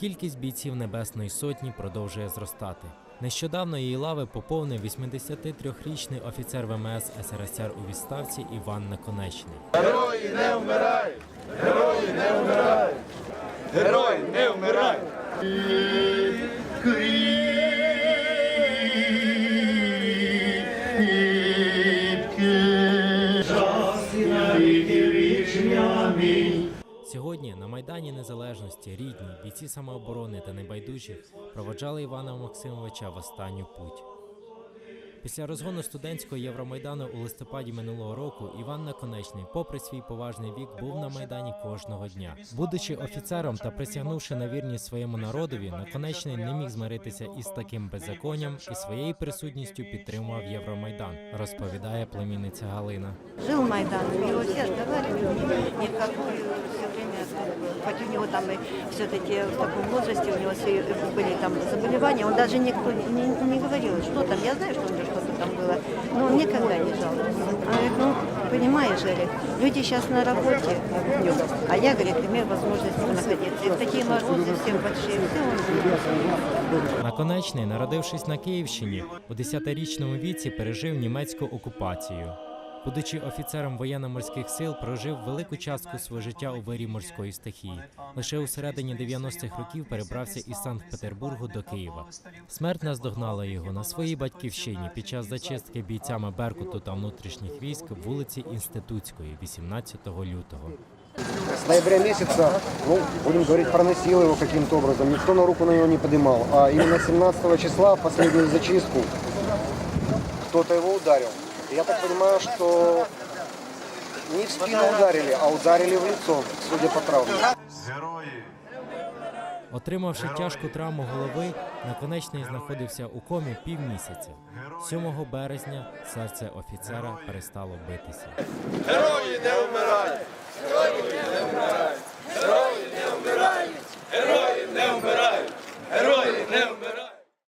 Кількість бійців Небесної Сотні продовжує зростати. Нещодавно її лави поповнив 83-річний офіцер ВМС СРСР у відставці Іван Наконечний. Герої не вмирають! Герої не вмирають! Герої не вмирають! Сьогодні на Майдані Незалежності рідні, бійці самооборони та небайдужі проводжали Івана Максимовича в останню путь. Після розгону студентського Євромайдану у листопаді минулого року Іван Наконечний, попри свій поважний вік, був на майдані кожного дня. Будучи офіцером та присягнувши на вірність своєму народові, Наконечний не міг змиритися із таким беззаконням і своєю присутністю підтримував Євромайдан, розповідає племінниця Галина. Жил Майдан, все время, хоть у него там и все-таки в таком возрасте, у него все были там заболевания, он даже никто не, не говорил, что там, я знаю, что у него что-то там было, но он никогда не жаловался. Он говорит, ну, понимаешь, говорит, люди сейчас на работе, днем, а я, говорит, имею возможность находиться. И в такие морозы все большие, все он делал. Наконечний, народившись на Київщині, у 10-річному віці пережив німецьку окупацію. Будучи офіцером воєнно-морських сил, прожив велику частку свого життя у вирі морської стихії. Лише у середині 90-х років перебрався із Санкт-Петербургу до Києва. Смерть наздогнала його на своїй батьківщині під час зачистки бійцями Беркуту та внутрішніх військ вулиці Інститутської 18 лютого. С ноября месяца, ну, будем говорить, проносил его каким-то образом. Никто на руку на него не поднимал. А именно 17 числа, в последнюю зачистку, кто-то его ударил. Я так понимаю, что не в спину ударили, а ударили в лицо, судя по травме. Герої! Отримавши тяжку травму голови, наконечний знаходився у комі півмісяця. 7 березня серце офіцера перестало битися. Герої